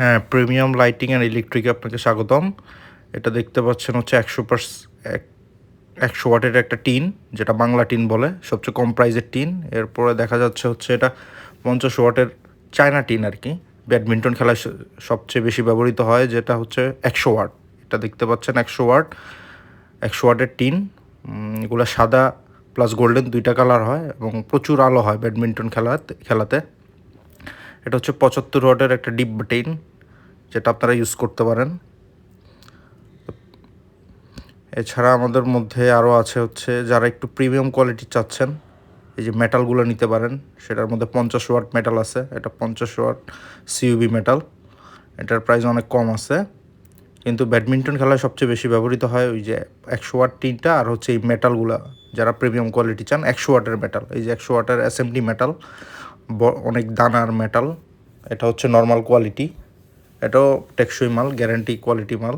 হ্যাঁ premium lighting and ইলেকট্রিকে আপনাকে স্বাগতম। এটা দেখতে পাচ্ছেন হচ্ছে একশো পার্স এক, একশো ওয়াটের একটা টিন, যেটা বাংলা টিন বলে, সবচেয়ে কম প্রাইজের টিন। এরপরে দেখা যাচ্ছে হচ্ছে এটা পঞ্চাশ ওয়াটের চায়না টিন আর কি। ব্যাডমিন্টন খেলায় সবচেয়ে বেশি ব্যবহৃত হয়, যেটা হচ্ছে একশো ওয়াট। এটা দেখতে পাচ্ছেন একশো ওয়াট, একশো ওয়াটের টিন। এগুলো সাদা প্লাস গোল্ডেন দুইটা কালার হয় এবং প্রচুর আলো হয় ব্যাডমিন্টন খেলাতে খেলাতে। এটা হচ্ছে পঁচাত্তর ওয়াটের একটা ডিপ টিন। যেটা আপনারা ইউজ করতে পারেন। এছাড়া আমাদের মধ্যে আরও আছে হচ্ছে যারা একটু প্রিমিয়াম কোয়ালিটি চাচ্ছেন, এই যে মেটালগুলো নিতে পারেন, সেটার মধ্যে পঞ্চাশ ওয়াট মেটাল আছে, এটা পঞ্চাশ ওয়াট সিইউবি মেটাল এটার প্রাইস অনেক কম আছে। কিন্তু ব্যাডমিন্টন খেলায় সবচেয়ে বেশি ব্যবহৃত হয় ওই যে একশো ওয়াট টিনটা আর হচ্ছে এই মেটালগুলো যারা প্রিমিয়াম কোয়ালিটি চান, একশো ওয়াটের মেটাল এই যে একশো ওয়াটের অ্যাসেম্বলি মেটাল অনেক দানার মেটাল এটা হচ্ছে নর্মাল কোয়ালিটি এটাও টেকসই মাল গ্যারান্টি কোয়ালিটি মাল।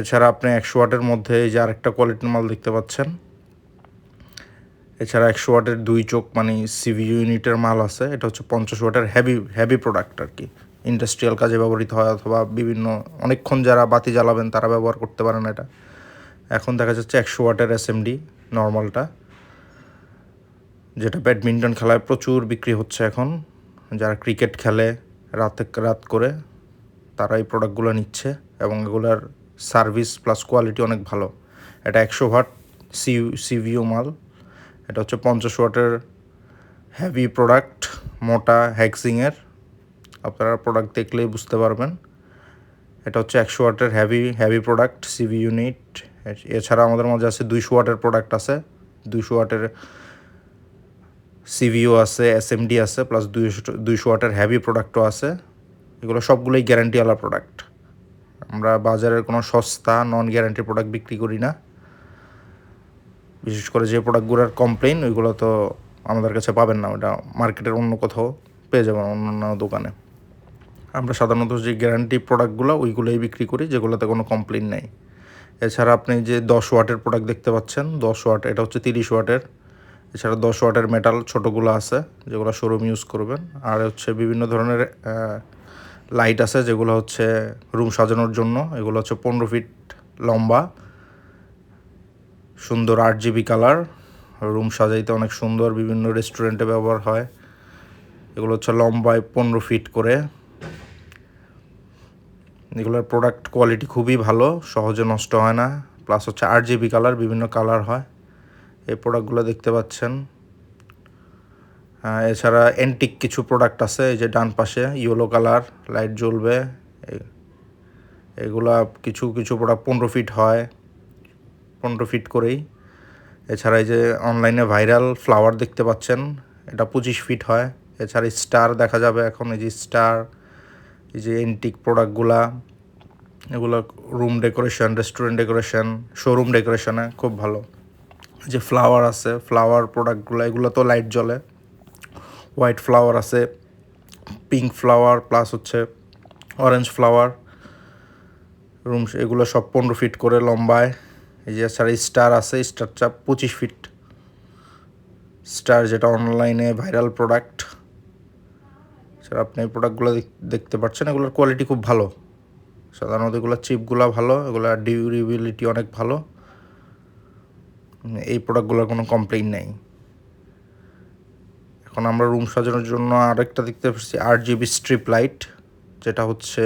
এছাড়া আপনি একশো ওয়াটের মধ্যে এই যে আরেকটা কোয়ালিটির মাল দেখতে পাচ্ছেন। এছাড়া একশো ওয়াটের দুই চোখ মানে সিভি ইউনিটের মাল আছে, এটা হচ্ছে পঞ্চাশ ওয়াটের হেভি হেভি প্রোডাক্ট আর কি ইন্ডাস্ট্রিয়াল কাজে ব্যবহৃত হয় অথবা বিভিন্ন, অনেকক্ষণ যারা বাতি জ্বালাবেন তারা ব্যবহার করতে পারেন এটা। এখন দেখা যাচ্ছে একশো ওয়াটের এসএমডি নর্মালটা যেটা ব্যাডমিন্টন খেলায় প্রচুর বিক্রি হচ্ছে এখন। যারা ক্রিকেট খেলে রাতে রাত করে তারা এই প্রোডাক্টগুলো নিচ্ছে এবং এগুলার সার্ভিস প্লাস কোয়ালিটি অনেক ভালো। এটা একশো ওয়াট সি সিভিও মাল। এটা হচ্ছে পঞ্চাশ ওয়াটের হ্যাভি প্রোডাক্ট মোটা হ্যাক্সিংয়ের আপনারা প্রোডাক্ট দেখলেই বুঝতে পারবেন। এটা হচ্ছে একশো ওয়াটের heavy heavy product CV unit এছাড়া আমাদের মাঝে আছে দুইশো ওয়াটের প্রোডাক্ট আছে। দুইশো ওয়াটের সিভিও আছে এসএমডি আছে প্লাস দুইশো দুইশো ওয়াটের হেভি প্রোডাক্টও আছে। এগুলো সবগুলোই গ্যারান্টিওয়ালা প্রোডাক্ট আমরা বাজারের কোনো সস্তা নন গ্যারান্টি প্রোডাক্ট বিক্রি করি না। বিশেষ করে যে প্রোডাক্টগুলোর কমপ্লেন ওইগুলো তো আমাদের কাছে পাবেন না। ওটা মার্কেটের অন্য কোথাও পেয়ে যাবেন অন্য দোকানে। আমরা সাধারণত যে গ্যারান্টি প্রোডাক্টগুলো ওইগুলোই বিক্রি করি, যেগুলোতে কোনো কমপ্লেন নেই। এছাড়া আপনি যে দশ ওয়াটের প্রোডাক্ট দেখতে পাচ্ছেন, দশ ওয়াট, এটা হচ্ছে তিরিশ ওয়াটের। এছাড়া দশ ওয়াটের মেটাল ছোটোগুলো আছে, যেগুলো শোরুম ইউজ করবেন। আর হচ্ছে বিভিন্ন ধরনের লাইট আছে, যেগুলো হচ্ছে রুম সাজানোর জন্য। এগুলো হচ্ছে পনেরো ফিট লম্বা, সুন্দর আট জিবি কালার রুম সাজাইতে অনেক সুন্দর, বিভিন্ন রেস্টুরেন্টে ব্যবহার হয়। এগুলো হচ্ছে লম্বায় পনেরো ফিট করে। এগুলোর প্রোডাক্ট কোয়ালিটি খুবই ভালো, সহজে নষ্ট হয় না। প্লাস হচ্ছে আট জিবি কালার বিভিন্ন কালার হয়। এই প্রোডাক্টগুলো দেখতে পাচ্ছেন। এছাড়া এন্টিক কিছু প্রোডাক্ট আছে, এই যে ডান পাশে ইয়েলো কালার লাইট জ্বলবে। এগুলা কিছু কিছু প্রোডাক্ট পনেরো ফিট হয়, পনেরো ফিট করেই। এছাড়া এই যে অনলাইনে ভাইরাল ফ্লাওয়ার দেখতে পাচ্ছেন, এটা পঁচিশ ফিট হয়। এছাড়া স্টার দেখা যাবে এখন, এই যে স্টার এই যে এন্টিক প্রোডাক্টগুলা এগুলো room decoration restaurant decoration showroom ডেকোরেশনে খুব ভালো। যে ফ্লাওয়ার আছে ফ্লাওয়ার প্রোডাক্টগুলো এগুলো তো লাইট জ্বলে। হোয়াইট ফ্লাওয়ার আছে পিঙ্ক ফ্লাওয়ার প্লাস হচ্ছে অরেঞ্জ ফ্লাওয়ার রুম এগুলো সব পনেরো ফিট করে লম্বায়। এই যে এছাড়া স্টার আছে স্টার চাপ পঁচিশ ফিট স্টার যেটা অনলাইনে ভাইরাল প্রোডাক্ট স্যার আপনি এই প্রোডাক্টগুলো দেখতে পাচ্ছেন, এগুলোর কোয়ালিটি খুব ভালো। সাধারণত এগুলোর চিপগুলো ভালো এগুলোর ডিউরেবিলিটি অনেক ভালো। এই প্রোডাক্টগুলোর কোনো কমপ্লেন নেই। এখন আমরা রুম সাজানোর জন্য আরেকটা দেখতে পাচ্ছি আট জিবি স্ট্রিপ লাইট যেটা হচ্ছে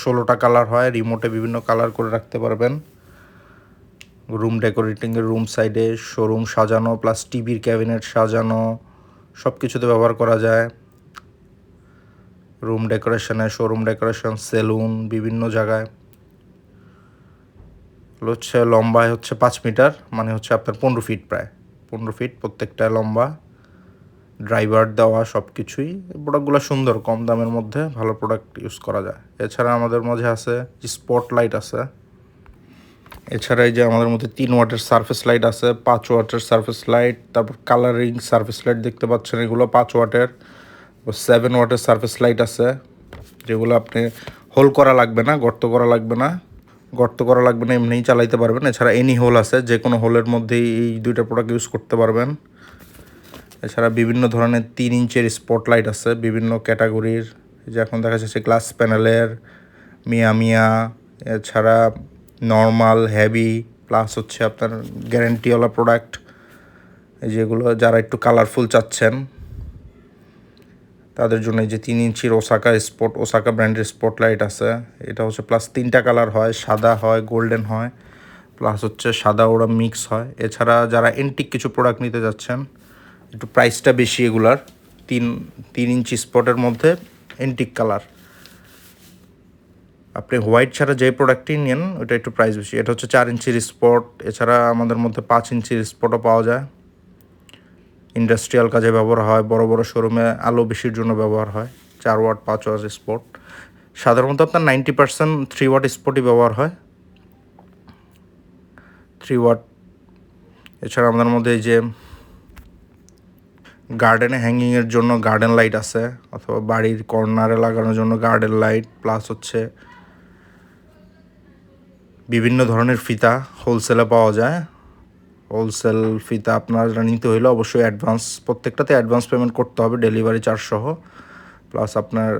ষোলোটা কালার হয় রিমোটে বিভিন্ন কালার করে রাখতে পারবেন। রুম ডেকোরেটিংয়ের রুম সাইডে শোরুম সাজানো প্লাস টিভির ক্যাবিনেট সাজানো সব কিছুতে ব্যবহার করা যায়। রুম ডেকোরেশনে শোরুম ডেকোরেশন সেলুন বিভিন্ন জায়গায়। হচ্ছে লম্বায় হচ্ছে পাঁচ মিটার মানে হচ্ছে আপনার পনেরো ফিট প্রায়। পনেরো ফিট প্রত্যেকটা লম্বা। ড্রাইভার দেওয়া সব কিছুই প্রোডাক্টগুলো সুন্দর, কম দামের মধ্যে ভালো প্রোডাক্ট ইউজ করা যায়। এছাড়া আমাদের মাঝে আছে স্পট লাইট আছে। এছাড়া এই যে আমাদের মধ্যে তিন ওয়াটের সার্ফেস লাইট আছে, পাঁচ ওয়াটের সার্ফেস লাইট তারপর কালারিং সার্ফেস লাইট দেখতে পাচ্ছেন, এগুলো পাঁচ ওয়াটের সেভেন ওয়াটের সার্ফেস লাইট আছে, যেগুলো আপনি হোল করা লাগবে না, গর্ত করা লাগবে না। গর্ত করা লাগবে না, এমনিই চালাইতে পারবেন। এছাড়া এনি হোল আছে যে কোনো হোলের মধ্যেই এই দুইটা প্রোডাক্ট ইউজ করতে পারবেন। এছাড়া বিভিন্ন ধরনের তিন ইঞ্চের স্পটলাইট আছে, বিভিন্ন ক্যাটাগরির যে এখন দেখা যাচ্ছে গ্লাস প্যানেলের মিয়া মিয়া এছাড়া নর্মাল হেভি প্লাস হচ্ছে আপনার গ্যারেন্টিওয়ালা প্রোডাক্ট যেগুলো যারা একটু কালারফুল চাচ্ছেন তাদের জন্য এই যে তিন ইঞ্চির ওসাকা স্পট ওসাকা ব্র্যান্ডের স্পটলাইট আছে। এটা হচ্ছে প্লাস তিনটা কালার হয়, সাদা হয় গোল্ডেন হয় প্লাস হচ্ছে সাদা ওরা মিক্স হয়। এছাড়া যারা এন্টিক কিছু প্রোডাক্ট নিতে যাচ্ছেন, একটু প্রাইসটা বেশি এগুলার, তিন তিন ইঞ্চি স্পটের মধ্যে এন্টিক কালার আপনি হোয়াইট ছাড়া যে প্রোডাক্টই নেন, ওটা একটু প্রাইস বেশি। এটা হচ্ছে চার ইঞ্চির স্পট এছাড়া আমাদের মধ্যে পাঁচ ইঞ্চির স্পটও পাওয়া যায়। ইন্ডাস্ট্রিয়াল কাজে ব্যবহার হয়, বড় বড় শোরুমে আলো বেশির জন্য ব্যবহার হয়, চার ওয়াট, পাঁচ ওয়াট স্পট। সাধারণত আপনার নাইনটি পার্সেন্ট থ্রি ওয়াট স্পটই ব্যবহার হয়। থ্রি ওয়াট এছাড়া আমাদের মধ্যে এই যে গার্ডেনে হ্যাঙ্গিংয়ের জন্য গার্ডেন লাইট আছে, অথবা বাড়ির কর্নারে লাগানোর জন্য গার্ডেন লাইট প্লাস হচ্ছে বিভিন্ন ধরনের ফিতা হোলসেলে পাওয়া যায়। হোলসেল ফিতা আপনারা নিতে হইলে অবশ্যই অ্যাডভান্স প্রত্যেকটাতে অ্যাডভান্স পেমেন্ট করতে হবে ডেলিভারি চার্জ সহ। প্লাস আপনার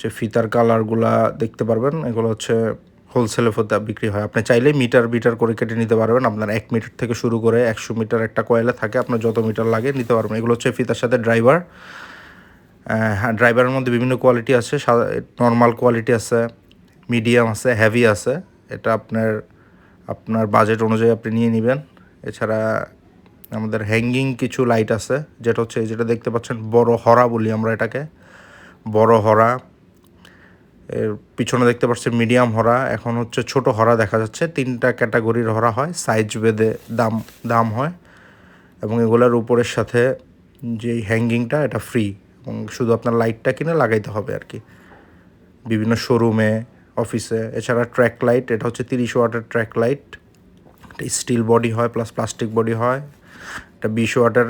যে ফিতার কালারগুলা দেখতে পারবেন, এগুলো হচ্ছে হোলসেলে ফিতা বিক্রি হয়। আপনি চাইলেই মিটার মিটার করে কেটে নিতে পারবেন। আপনার এক মিটার থেকে শুরু করে একশো মিটার একটা কয়েলে থাকে, আপনার যত মিটার লাগে নিতে পারবেন। এগুলো হচ্ছে ফিতার সাথে ড্রাইভার হ্যাঁ ড্রাইভারের মধ্যে বিভিন্ন কোয়ালিটি আছে। নর্মাল কোয়ালিটি আছে মিডিয়াম আছে হেভি আছে। এটা আপনার আপনার বাজেট অনুযায়ী আপনি নিয়ে নেবেন। এছাড়া আমাদের হ্যাঙ্গিং কিছু লাইট আছে, যেটা হচ্ছে যেটা দেখতে পাচ্ছেন, বড় হরা বলি আমরা এটাকে। বড় হরা, এর পিছনে দেখতে পাচ্ছেন মিডিয়াম হরা, এখন হচ্ছে ছোট হরা দেখা যাচ্ছে। তিনটা ক্যাটাগরির হরা হয় সাইজ বেদে দাম দাম হয়। এবং এগুলোর উপরের সাথে যে হ্যাঙ্গিংটা এটা ফ্রি এবং শুধু আপনার লাইটটা কিনে লাগাইতে হবে আর কি। বিভিন্ন শোরুমে অফিসে এছাড়া ট্র্যাক লাইট এটা হচ্ছে তিরিশ ওয়াটের ট্র্যাক লাইট স্টিল বডি হয় প্লাস প্লাস্টিক বডি হয়। এটা বিশ ওয়াটের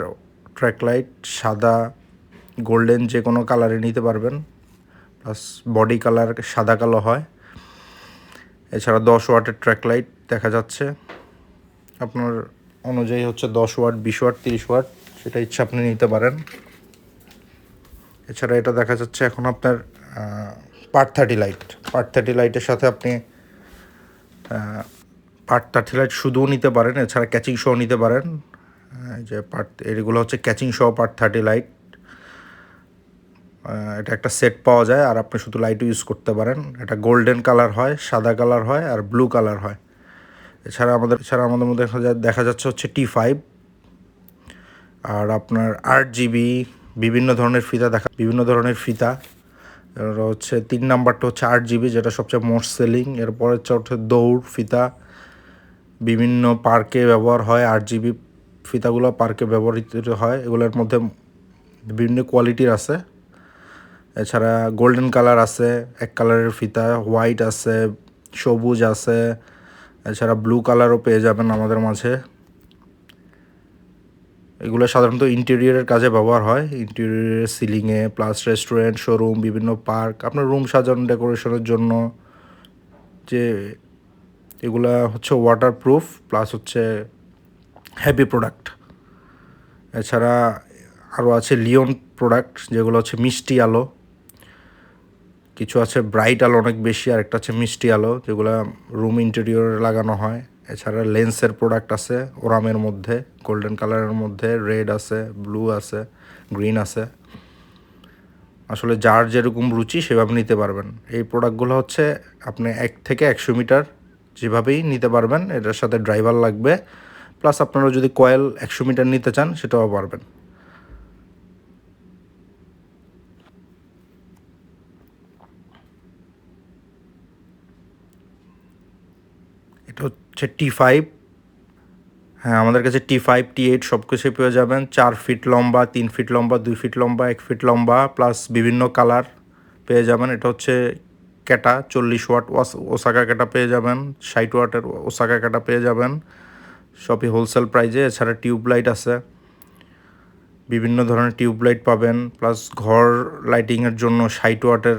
ট্র্যাক লাইট সাদা গোল্ডেন যে কোনো কালারে নিতে পারবেন। প্লাস বডি কালার সাদা কালো হয়। এছাড়া দশ ওয়াটের ট্র্যাক লাইট দেখা যাচ্ছে। আপনার অনুযায়ী হচ্ছে দশ ওয়াট, বিশ ওয়াট, তিরিশ ওয়াট, সেটা ইচ্ছা আপনি নিতে পারেন। এছাড়া এটা দেখা যাচ্ছে এখন আপনার part thirty light part thirty লাইটের সাথে আপনি পার্ট থার্টি লাইট শুধুও নিতে পারেন, এছাড়া ক্যাচিং শো নিতে পারেন। যে পার্ট এগুলো হচ্ছে catching show part thirty light এটা একটা সেট পাওয়া যায়, আর আপনি শুধু লাইটও ইউজ করতে পারেন। এটা গোল্ডেন কালার হয়, সাদা কালার হয়, আর ব্লু কালার হয়। এছাড়া আমাদের এছাড়া আমাদের মধ্যে দেখা যায়, দেখা যাচ্ছে হচ্ছে টি ফাইভ আর আপনার আট জিবি বিভিন্ন ধরনের ফিতা দেখা, বিভিন্ন ধরনের ফিতা। হচ্ছে তিন নাম্বারটা হচ্ছে আট জিবি, যেটা সবচেয়ে মোস্ট সেলিং এরপরে হচ্ছে দৌড়, ফিতা। বিভিন্ন পার্কে ব্যবহার হয়, আট জিবি ফিতাগুলো পার্কে ব্যবহৃত হয়। এগুলোর মধ্যে বিভিন্ন কোয়ালিটির আছে। এছাড়া গোল্ডেন কালার আছে, এক কালারের ফিতা হোয়াইট আছে, সবুজ আছে। এছাড়া ব্লু কালারও পেয়ে যাবেন আমাদের মাঝে। এগুলো সাধারণত ইন্টেরিয়রের কাজে ব্যবহার হয়। ইন্টেরিয়রের সিলিংয়ে প্লাস রেস্টুরেন্ট শোরুম বিভিন্ন পার্ক আপনার রুম সাজানো ডেকোরেশনের জন্য যে এগুলা হচ্ছে ওয়াটার প্রুফ প্লাস হচ্ছে হ্যাপি প্রোডাক্ট এছাড়া আরও আছে লিওন প্রোডাক্ট যেগুলো হচ্ছে মিষ্টি আলো। কিছু আছে ব্রাইট আলো অনেক বেশি আর একটা আছে মিষ্টি আলো, যেগুলো রুম ইন্টেরিয়রে লাগানো হয়। এছাড়া লেন্সের প্রোডাক্ট আছে, ওরামের মধ্যে গোল্ডেন কালারের মধ্যে রেড আছে ব্লু আছে গ্রিন আছে। আসলে যার যেরকম রুচি সেভাবে নিতে পারবেন। এই প্রোডাক্টগুলো হচ্ছে আপনি এক থেকে একশো মিটার যেভাবেই নিতে পারবেন, এটার সাথে ড্রাইভার লাগবে। প্লাস আপনারা যদি কয়েল একশো মিটার নিতে চান, সেটাও পারবেন। হচ্ছে টি ফাইভ হ্যাঁ আমাদের কাছে টি ফাইভ টি এইট সব কিছুই পেয়ে যাবেন। চার ফিট লম্বা, তিন ফিট লম্বা, দুই ফিট লম্বা, এক ফিট লম্বা প্লাস বিভিন্ন কালার পেয়ে যাবেন। এটা হচ্ছে ক্যাটা চল্লিশ ওয়াট ওসাকা ক্যাটা পেয়ে যাবেন, ষাট ওয়াটের ওসাকা ক্যাটা পেয়ে যাবেন। সবই হোলসেল প্রাইজে এছাড়া টিউব লাইট আছে। বিভিন্ন ধরনের টিউব লাইট পাবেন প্লাস ঘর লাইটিংয়ের জন্য ষাট ওয়াটের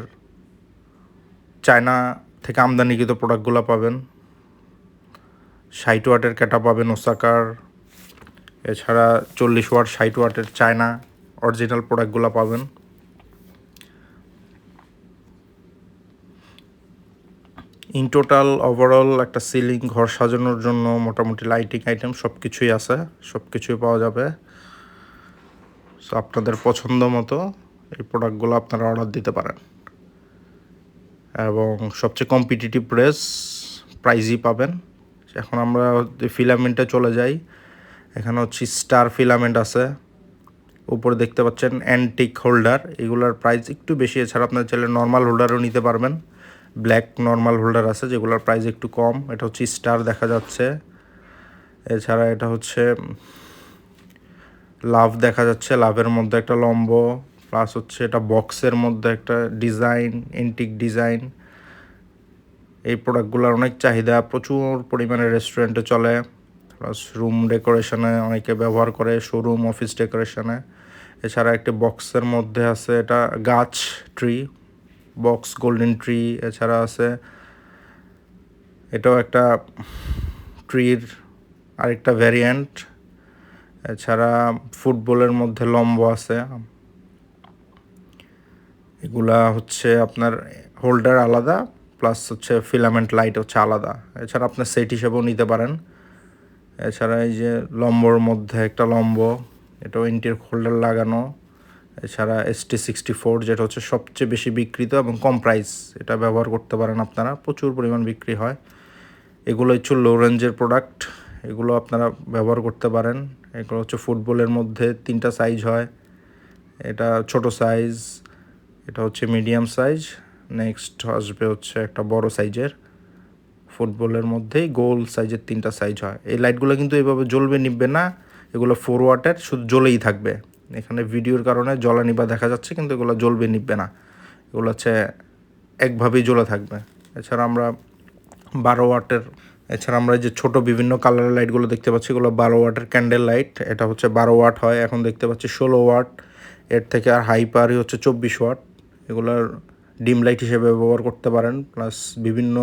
চায়না থেকে আমদানিকৃত প্রোডাক্টগুলো পাবেন। ষাট ওয়াটের ক্যাটা পাবেন ওসাকার এছাড়া চল্লিশ ওয়াট ষাট ওয়াটের চায়না অরিজিনাল প্রোডাক্টগুলো পাবেন। ইন টোটাল ওভারঅল একটা সিলিং ঘর সাজানোর জন্য মোটামুটি লাইটিং আইটেম সব কিছুই আছে সব কিছুই পাওয়া যাবে। সো আপনাদের পছন্দ মতো এই প্রোডাক্টগুলো আপনারা অর্ডার দিতে পারেন। এবং সবচেয়ে কম্পিটিটিভ প্রেস প্রাইজই পাবেন। এখন আমরা ফিলামেন্টে চলে যাই, এখানে হচ্ছে স্টার ফিলামেন্ট আছে। উপরে দেখতে পাচ্ছেন অ্যান্টিক হোল্ডার এগুলোর প্রাইস একটু বেশি, এছাড়া আপনার চাইলে নর্মাল হোল্ডারও নিতে পারবেন। ব্ল্যাক নর্মাল হোল্ডার আছে, যেগুলোর প্রাইস একটু কম। এটা হচ্ছে স্টার দেখা যাচ্ছে। এছাড়া এটা হচ্ছে, লাভ দেখা যাচ্ছে, লাভের মধ্যে একটা লম্ব প্লাস হচ্ছে এটা বক্সের মধ্যে একটা ডিজাইন এন্টিক ডিজাইন এই প্রোডাক্টগুলোর অনেক চাহিদা। প্রচুর পরিমাণে রেস্টুরেন্টে চলে প্লাস রুম ডেকোরেশনে অনেকে ব্যবহার করে শোরুম অফিস ডেকোরেশনে এছাড়া একটি বক্সের মধ্যে আছে এটা গাছ ট্রি বক্স গোল্ডেন ট্রি এছাড়া আছে। এটাও একটা ট্রির আরেকটা ভ্যারিয়েন্ট এছাড়া ফুটবলের মধ্যে লম্ব আছে। এগুলা হচ্ছে আপনার হোল্ডার আলাদা প্লাস হচ্ছে ফিলামেন্ট লাইট হচ্ছে আলাদা। এছাড়া আপনার সেট হিসেবেও নিতে পারেন। এছাড়া এই যে লম্বর মধ্যে একটা লম্ব, এটাও ইন্টির হোল্ডার লাগানো। এছাড়া এস টি সিক্সটি ফোর যেটা হচ্ছে সবচেয়ে বেশি বিক্রিত এবং কম প্রাইস এটা ব্যবহার করতে পারেন আপনারা। প্রচুর পরিমাণ বিক্রি হয়। এগুলো হচ্ছে লো রেঞ্জের প্রোডাক্ট এগুলো আপনারা ব্যবহার করতে পারেন। এগুলো হচ্ছে ফুটবলের মধ্যে তিনটা সাইজ হয়। এটা ছোট সাইজ এটা হচ্ছে মিডিয়াম সাইজ নেক্সট আসবে হচ্ছে একটা বড় সাইজের ফুটবলের মধ্যেই, গোল সাইজের তিনটা সাইজ হয়। এই লাইটগুলো কিন্তু এভাবে জ্বলবে নিবে না। এগুলো ফোর ওয়াটের শুধু জ্বলেই থাকবে। এখানে ভিডিওর কারণে জ্বলা নিবা দেখা যাচ্ছে, কিন্তু এগুলো জ্বলবে নিবে না। এগুলো হচ্ছে একভাবেই জ্বলে থাকবে। এছাড়া আমরা বারো ওয়াটের, এছাড়া আমরা যে ছোট বিভিন্ন কালারের লাইটগুলো দেখতে পাচ্ছি, এগুলো বারো ওয়াটের ক্যান্ডেল লাইট এটা হচ্ছে বারো ওয়াট হয়, এখন দেখতে পাচ্ছি ষোলো ওয়াট। এর থেকে আর হাই পাওয়ারই হচ্ছে চব্বিশ ওয়াট। এগুলোর ডিম লাইট হিসেবে ব্যবহার করতে পারেন, প্লাস বিভিন্ন,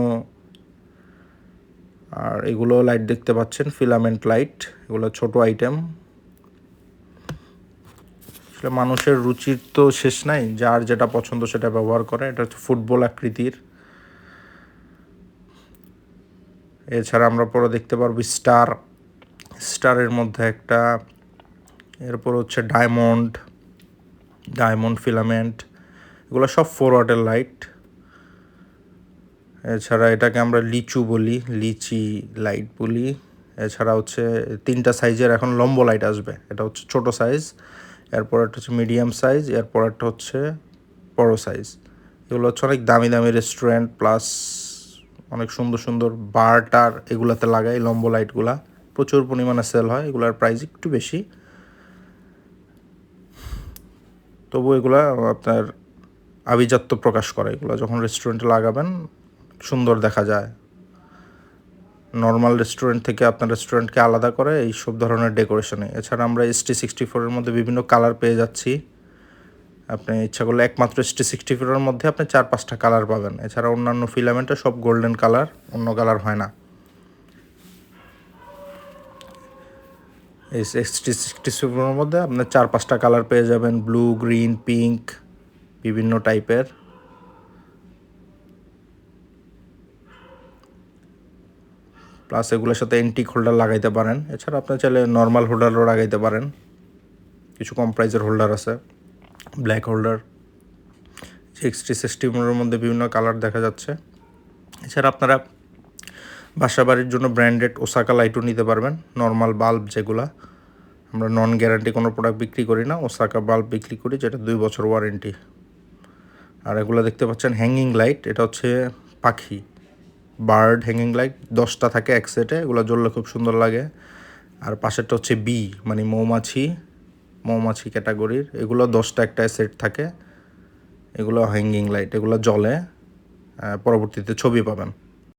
আর এগুলো লাইট দেখতে পাচ্ছেন, ফিলামেন্ট লাইট, এগুলো ছোট আইটেম। আসলে মানুষের রুচির তো শেষ নাই, যার যেটা পছন্দ সেটা ব্যবহার করে, এটা হচ্ছে ফুটবল আকৃতির। এছাড়া আমরা পরে দেখতে পারব স্টার, স্টারের মধ্যে একটা, এরপর হচ্ছে ডায়মন্ড ডায়মন্ড ফিলামেন্ট এগুলো সব ফোর ওয়াটের লাইট এছাড়া এটাকে আমরা লিচু বলি, লিচি লাইট বলি। এছাড়া হচ্ছে তিনটা সাইজের এখন লম্ব লাইট আসবে। এটা হচ্ছে ছোট সাইজ এরপর একটা হচ্ছে মিডিয়াম সাইজ এরপর একটা হচ্ছে বড় সাইজ এগুলো হচ্ছে অনেক দামি দামি রেস্টুরেন্ট প্লাস অনেক সুন্দর সুন্দর বার টার এগুলাতে লাগাই লম্ব লাইটগুলা প্রচুর পরিমাণে সেল হয়, এগুলার প্রাইস একটু বেশি। তবু এগুলা আপনার আভিজাত্য প্রকাশ করে এগুলো। যখন রেস্টুরেন্টে লাগাবেন, সুন্দর দেখা যায়। নর্মাল রেস্টুরেন্ট থেকে আপনার রেস্টুরেন্টকে আলাদা করে এই সব ধরনের ডেকোরেশনে এছাড়া আমরা এস টি সিক্সটি ফোরের মধ্যে বিভিন্ন কালার পেয়ে যাচ্ছি। আপনি ইচ্ছা করলে একমাত্র এস টি সিক্সটি ফোরের মধ্যে আপনি চার পাঁচটা কালার পাবেন। এছাড়া অন্যান্য ফিলামেন্টে সব গোল্ডেন কালার অন্য কালার হয় না। এই এস টি সিক্সটি ফোরের মধ্যে আপনার চার পাঁচটা কালার পেয়ে যাবেন। ব্লু গ্রিন পিঙ্ক বিভিন্ন টাইপের। প্লাস এগুলোর সাথে এন্টিক হোল্ডার লাগাইতে পারেন। এছাড়া আপনার চাইলে নর্মাল হোল্ডারও লাগাইতে পারেন। কিছু কম প্রাইসের হোল্ডার আছে। ব্ল্যাক হোল্ডার সিক্সটি সিক্সটিমের মধ্যে বিভিন্ন কালার দেখা যাচ্ছে। এছাড়া আপনারা বাসা বাড়ির জন্য ব্র্যান্ডেড ওসাকা লাইটও নিতে পারবেন। নর্মাল বাল্ব যেগুলা। আমরা নন গ্যারান্টি কোনো প্রোডাক্ট বিক্রি করি না। ওসাকা বাল্ব বিক্রি করি, যেটা দুই বছর ওয়ারেন্টি আর এগুলো দেখতে পাচ্ছেন হ্যাঙ্গিং লাইট এটা হচ্ছে পাখি। বার্ড হ্যাঙ্গিং লাইট দশটা থাকে এক সেটে এগুলো জ্বললে খুব সুন্দর লাগে। আর পাশেরটা হচ্ছে বি মানে মৌমাছি মৌমাছি ক্যাটাগরির এগুলো দশটা একটা সেট থাকে। এগুলো হ্যাঙ্গিং লাইট এগুলো জলে পরবর্তীতে ছবি পাবেন।